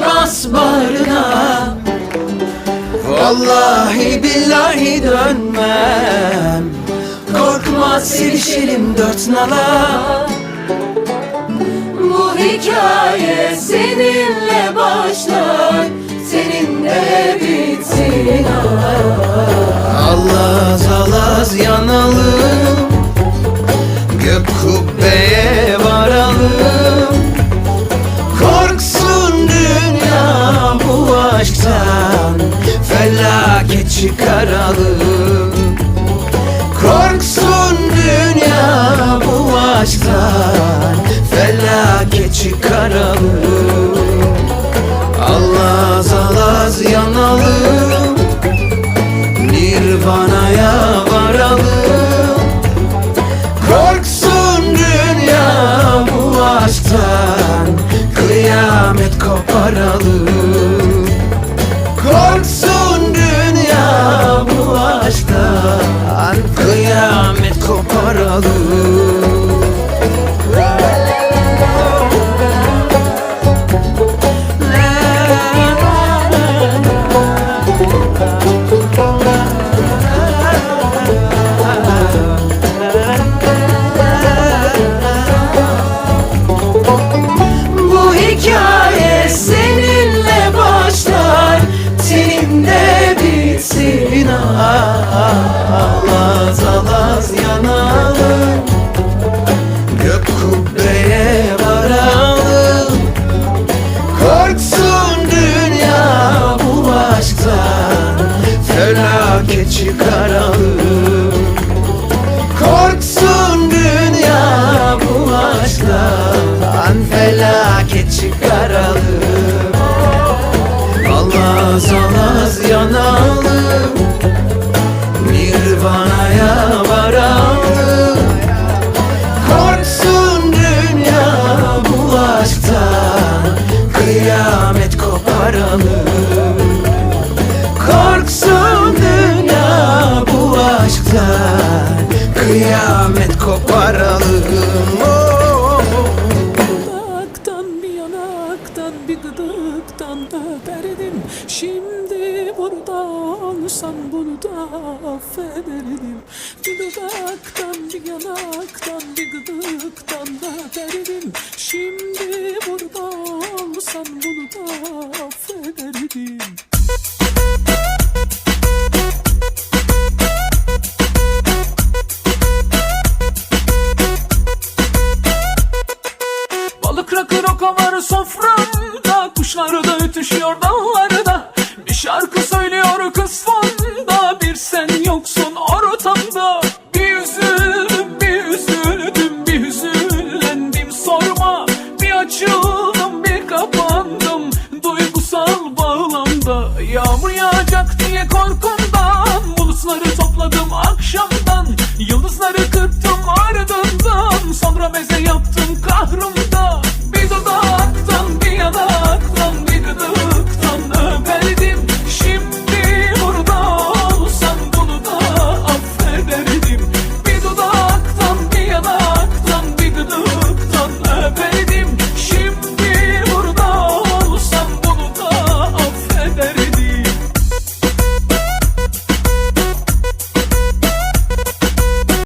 bas bağrına Vallahi billahi dönmem. Korkma sevişelim dört nala. Bu hikaye seninle başlar. Seninle bitsin Allaz alaz yanalım Nirvana'ya varalım Korksun dünya bu aşktan Kıyamet koparalım Korksun dünya bu aşktan Kıyamet koparalım Alaz alaz yanalım Gök kubbeye varalım Korksun dünya bu aşktan Felaket çıkaralım Korksun dünya bu aşktan Kıyamet koparalım Oh. Dudaktan bir yanaktan bir gıdıktan öperdim Şimdi burada olsam bunu da affederdim Bir dudaktan bir yanaktan bir gıdıktan öperdim Şimdi burada olsam bunu da affederdim Balık rakı roka var soframda Kuşlar da ötüşüyor şarkı kısmında bir sen yoksun ortamda. Bir üzüldüm bir üzüldüm bir hüzünlendim sorma Bir açıldım bir kapandım. Duygusal bağlamda Yağmur yağacak diye korkumdan Bulutları topladım akşamdan. Yıldızları kırptım ardından. Sonra meze